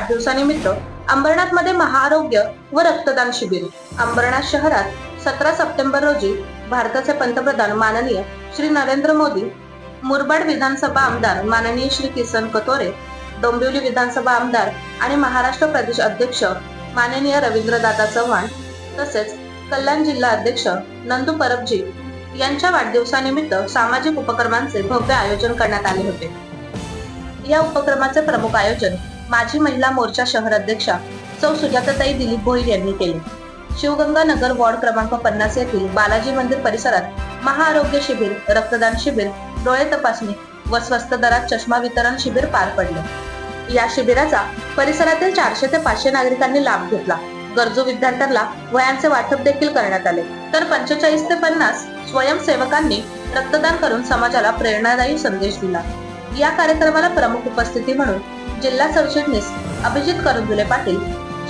पंतप्रधानांच्या वाढदिवसानिमित्त अंबरनाथमध्ये महाआरोग्य व रक्तदान शिबिर. अंबरनाथ शहरात सतरा सप्टेंबर रोजी भारताचे पंतप्रधान माननीय श्री नरेंद्र मोदी मुरबाड विधानसभा आमदार माननीय श्री किसन कतोरे डोंबिवली विधानसभा आमदार आणि महाराष्ट्र प्रदेश अध्यक्ष माननीय रवींद्रदादा चव्हाण तसेच कल्याण जिल्हा अध्यक्ष नंदू परबजी यांच्या वाढदिवसानिमित्त सामाजिक उपक्रमांचे भव्य आयोजन करण्यात आले होते. या उपक्रमाचे प्रमुख आयोजन माजी महिला मोर्चा शहर अध्यक्षा सौ सुजाताताई दिलीप भोईर यांनी केले. शिवगंगा नगर वॉर्ड क्रमांक पन्नास येथील बालाजी मंदिर परिसरात महाआरोग्य शिबिर रक्तदान शिबिर डोळे तपासणी व स्वस्त दरात चष्मा वितरण शिबिर पार पडले. या शिबिराचा परिसरातील चारशे ते पाचशे नागरिकांनी लाभ घेतला. गरजू विद्यार्थ्यांना वयांचे वाटप देखील करण्यात आले. तर पंचेचाळीस ते पन्नास स्वयंसेवकांनी रक्तदान करून समाजाला प्रेरणादायी संदेश दिला. या कार्यक्रमाला प्रमुख उपस्थिती म्हणून जिल्हा सरचिटणीस अभिजित करंजुले पाटील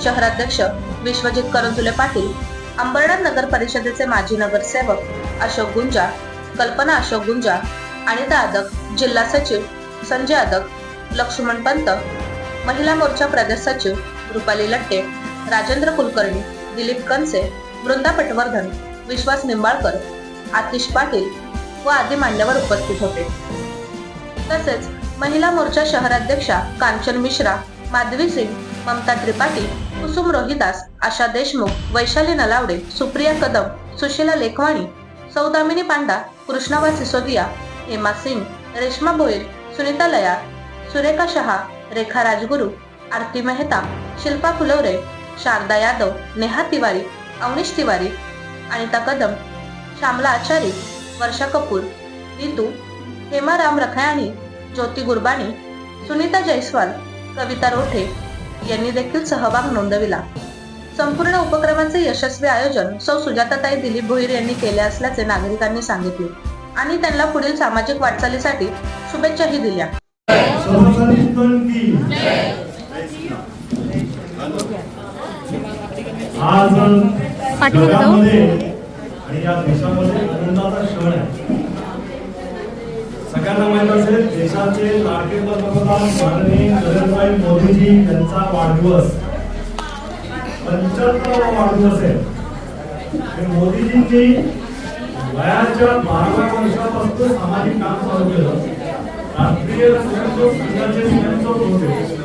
शहराध्यक्ष विश्वजित करंजुले पाटील अंबरनाथ नगर परिषदेचे माजी नगरसेवक अशोक गुंजा कल्पना अशोक गुंजा अनिता अदक जिल्हा सचिव संजय अदक लक्ष्मण पंत महिला मोर्चा प्रदेश सचिव रुपाली लट्टे राजेंद्र कुलकर्णी दिलीप कनसे वृंदा पटवर्धन विश्वास निंबाळकर आतिश पाटील व आदी मान्यवर उपस्थित होते. तसेच महिला मोर्चा शहराध्यक्षा कांचन मिश्रा माधवी सिंग ममता त्रिपाठी कुसुम रोहिदास आशा देशमुख वैशाली नलावडे सुप्रिया कदम सुशीला लेखवाणी सौदामिनी पांडा कृष्णावा सिसोदिया हेमा सिंग रेश्मा भोईर सुनीता लया सुरेखा शहा रेखा राजगुरू आरती मेहता शिल्पा फुलवरे शारदा यादव नेहा तिवारी अवनीश तिवारी अनिता कदम श्यामला आचारी वर्षा कपूर रितू हेमा राम रखयाणी ज्योती गुरबाणी सुनीता जयस्वाल कविता रोठे यांनी देखील सहभाग नोंदविला. संपूर्ण उपक्रमाचे यशस्वी आयोजन सौ सुजाताताई दिलीप भोईर यांनी केले असल्याचे नागरिकांनी सांगितले आणि त्यांना पुढील सामाजिक वाटचालीसाठी शुभेच्छाही दिल्या. आज जगामध्ये आणि या देशामध्ये आनंदाचा क्षण आहे. सगळ्यांना माहीत असेल देशाचे लाडके पंतप्रधान माननीय नरेंद्रभाई मोदीजी यांचा वाढदिवस. पंच्याहत्तरावा वाढदिवस आहे. आणि मोदीजींनी वयाच्या बाराव्या वर्षापासून सामाजिक काम चालू केलं. राष्ट्रीय स्वयंसेवक संघाचे स्वयंसेवक होते.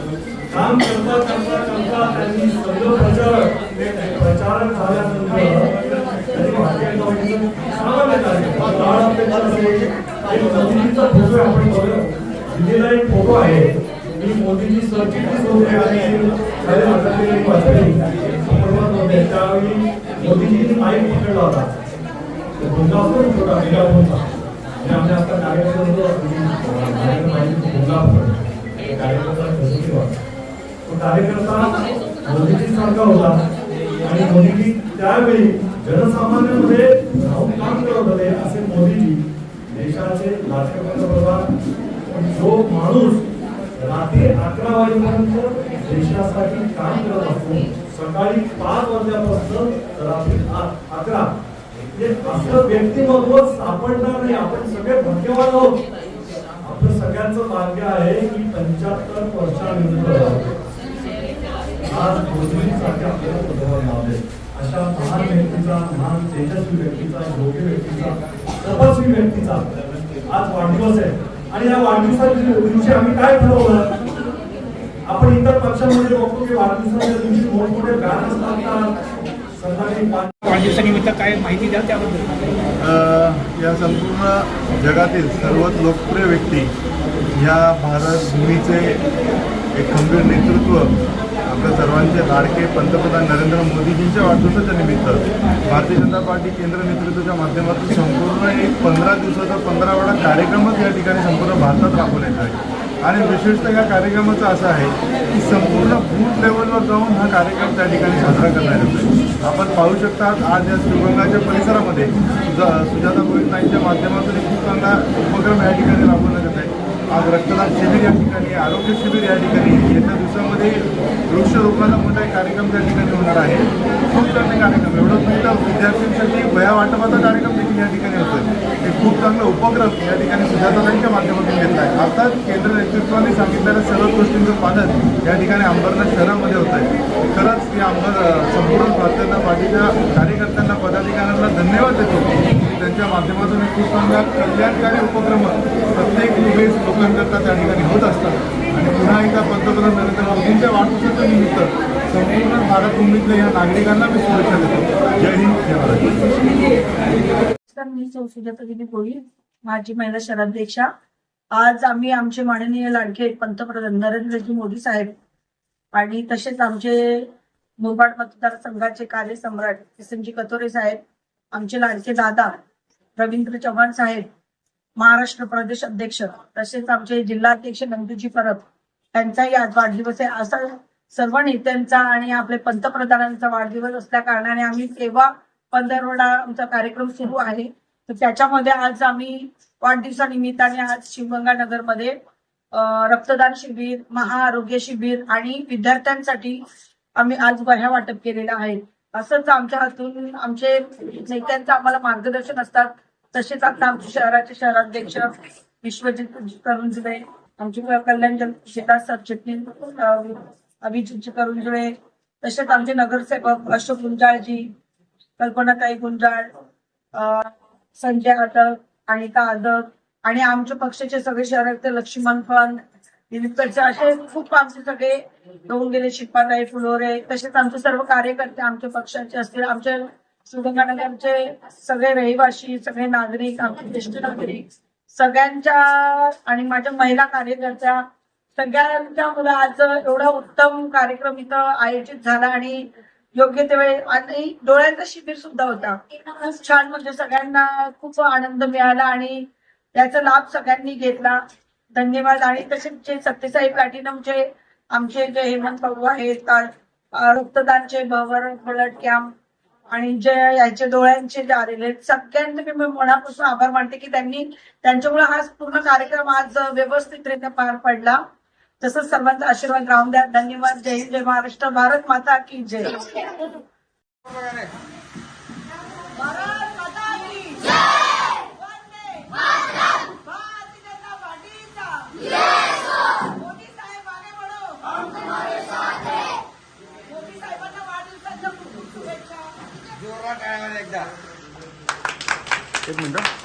काम करता करता करता त्यांनी सर्व प्रचारक प्रचारक झाल्यानंतर त्यांनी एक फोटो आहे की मोदीजी सरचिटणीस होते आणि त्यावेळी मोदीजींनी माईक पकडला होता भोंगा छोटा मेगाफोनचा आमच्या आता कार्यक्रम भोंगा कार्यक्रमाचा प्रसिद्धी होता. आणि मोदीजी त्यावेळी जनसामान्यांमध्ये राहून काम करत होते असे मोदीजी देशाचे लाडके पंतप्रधान पण जो माणूस रात्री अकरा वाजेपर्यंत देशासाठी काम करत असतो सकाळी पाच वाजल्यापासून रात्री अकरा. हे असं व्यक्तिमत्व सापडणार नाही. आपण सगळे भाग्यवान आहोत. आपलं सगळ्यांचं भाग्य आहे की पंच्याहत्तर वर्षानंतर आज मोदींसारख्या आपल्याला पदभार लावले अशा महान व्यक्तीचा महान तेजस्वी व्यक्तीचा योग्य व्यक्तीचा तपस्वी व्यक्तीचा आज वाढदिवस आहे. आणि या वाढदिवसाच्या दिवशी आम्ही काय ठरवलं? आपण इतर पक्षामध्ये बघतो की वाढदिवसाच्या दिवशी मोठमोठे बॅनर्स लागतात संध्याकाळी पाच वाढदिवसानिमित्त काय माहिती द्याल त्याबद्दल? अ, या संपूर्ण जगातील सर्वात लोकप्रिय व्यक्ती ह्या भारत भूमीचे एक खंबीर नेतृत्व आपल्या सर्वांचे लाडके पंतप्रधान नरेंद्र मोदीजींच्या वाढदिवसाच्या निमित्त भारतीय जनता पार्टी केंद्र नेतृत्वाच्या माध्यमातून संपूर्ण एक पंधरा दिवसाचा पंधरावडा कार्यक्रमच या ठिकाणी संपूर्ण भारतात राबवण्यात आहे. आणि विशेषतः या कार्यक्रमाचं असं आहे की संपूर्ण बूथ लेवलवर जाऊन हा कार्यक्रम त्या ठिकाणी साजरा करण्यात येतो आपण पाहू शकता आज या शिवगंगाच्या परिसरामध्ये सुजा सुजाता ताईंच्या माध्यमातून एक खूप चांगला उपक्रम या ठिकाणी राबवण्यात येत आहे आज रक्तदान शिबिर या ठिकाणी आरोग्य शिबिर या ठिकाणी. येत्या दिवसामध्ये वृक्षरोपणाचा मोठा एक कार्यक्रम त्या ठिकाणी होणार आहे. खूप चांगले कार्यक्रम. एवढंच नाही तर विद्यार्थ्यांसाठी वया वाटपाचा कार्यक्रम देखील या ठिकाणी होतो खूप चांगला उपक्रम या ठिकाणी सुजाताबाईंच्या माध्यमातून घेतला आहे. अर्थात केंद्र नेतृत्वाने सांगितलेल्या सर्व गोष्टींचं पालन या ठिकाणी अंबरनाथ शहरामध्ये होत आहे. खरंच या अंबर संपूर्ण प्रार्थना पार्टीच्या कार्यकर्त्यांना पदाधिकाऱ्यांना धन्यवाद देतो. की त्यांच्या माध्यमातून एक खूप चांगला कल्याणकारी उपक्रम प्रत्येक वेळेस लोकांकरता त्या ठिकाणी होत असतात. आणि पुन्हा एकदा पंतप्रधान नरेंद्र मोदींच्या वाढदिवसाच्या निमित्त संपूर्ण भारतभूमीतल्या या नागरिकांना मी शुभेच्छा देतो. जय हिंद जय महाराष्ट्र नमस्कार मी सुजाता दिली कोळी माजी महिला शहराध्यक्षा आज आम्ही आमचे माननीय लाडके पंतप्रधान नरेंद्रजी मोदी साहेब आणि तसेच आमचे मुरबाड मतदारसंघाचे कार्यसम्राट किसनजी कतोरे साहेब आमचे लाडके दादा रवींद्र चव्हाण साहेब महाराष्ट्र प्रदेश अध्यक्ष तसेच आमचे जिल्हाध्यक्ष नंदूजी परब त्यांचाही आज वाढदिवस आहे. असा सर्व नेत्यांचा आणि आपले पंतप्रधानांचा वाढदिवस असल्या कारणाने आम्ही सेवा पंधरवडा आमचा कार्यक्रम सुरू आहे. तर त्याच्यामध्ये आज आम्ही वाढदिवसानिमित्ताने आज शिवगंगा नगरमध्ये रक्तदान शिबिर महाआरोग्य शिबिर आणि विद्यार्थ्यांसाठी आम्ही आज वह्या वाटप केलेल्या आहेत. असंच आमच्या हातून आमचे नेत्यांचं आम्हाला मार्गदर्शन असतात. तसेच आता आमचे शहराचे शहराध्यक्ष विश्वजित करुंजुळे आमचे कल्याण शेतात सरचिटणीस अं, अभिजित करुंजुळे तसेच आमचे नगरसेवक अशोक गुंजाळजी कल्पनाताई गुंजाळ संजय अटक अनिता आदक आणि आमच्या पक्षाचे सगळे शहराचे लक्ष्मण फन दिलीप कडचे असे खूप आमचे सगळे होऊन गेले. शिपाताई फुलोरे तसेच आमचे सर्व कार्यकर्ते आमच्या पक्षाचे असतील. आमचे सुगंगानगरचे सगळे रहिवासी सगळे नागरिक आमचे ज्येष्ठ नागरिक सगळ्यांच्या आणि माझ्या महिला कार्यकर्त्या सगळ्यांच्या मुलं आज एवढा उत्तम कार्यक्रम इथं आयोजित झाला आणि योग्य ते वेळे आणि डोळ्यांचा शिबिर सुद्धा होता. खूप छान म्हणजे सगळ्यांना खूप आनंद मिळाला आणि याचा लाभ सगळ्यांनी घेतला. धन्यवाद आणि तसेच जे सत्यसाई प्लॅटिनमचे आमचे जे हेमंत भाऊ आहेत रक्तदानचे भवर ब्लड कॅम्प आणि जे याचे डोळ्यांचे जे आलेले आहेत, सगळ्यांचे मी मनापासून आभार मानते की त्यांनी त्यांच्यामुळे हा पूर्ण कार्यक्रम आज व्यवस्थितरित्या पार पडला. तसंच सर्वांचा आशीर्वाद राहून द्या. धन्यवाद. जय हिंद जय महाराष्ट्र. भारत माता की जय. एक मिनिट.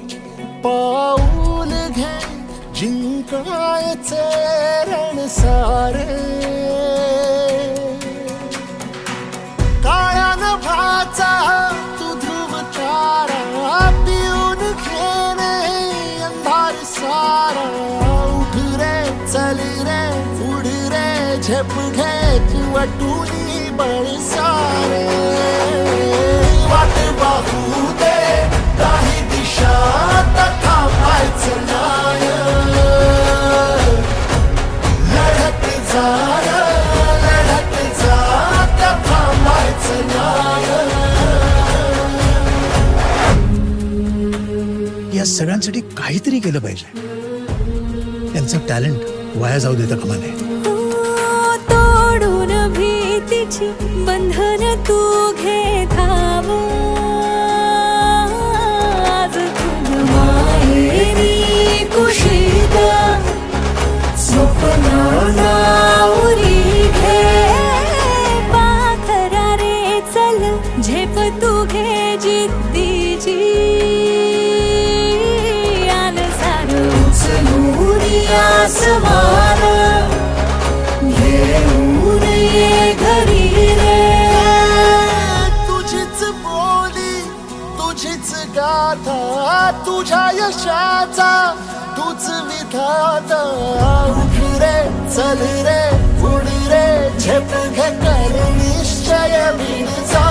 पाऊल घे जिंकायचे रण सारे. काळ्यान भाचा तू ध्रुव तारा पिऊन घेणे अंधार सारा. उठ रे चल रे उड रे झेप घे तू बळ सारे. वाट बाहू दे काही दिशा सगळ्यांसाठी काहीतरी केलं पाहिजे. त्यांचं टॅलेंट वाया जाऊ देता कामा नये तोडून भीतीची बंधन तू घे धाव आज तुझ माहेरी कुशीत स्वप्नाला तुझीच बोली तुझीच गाथा तुझ्या यशाचा तूच विधाता. उठी रे चल रे उडी रे झेप घे कर निश्चय मी जा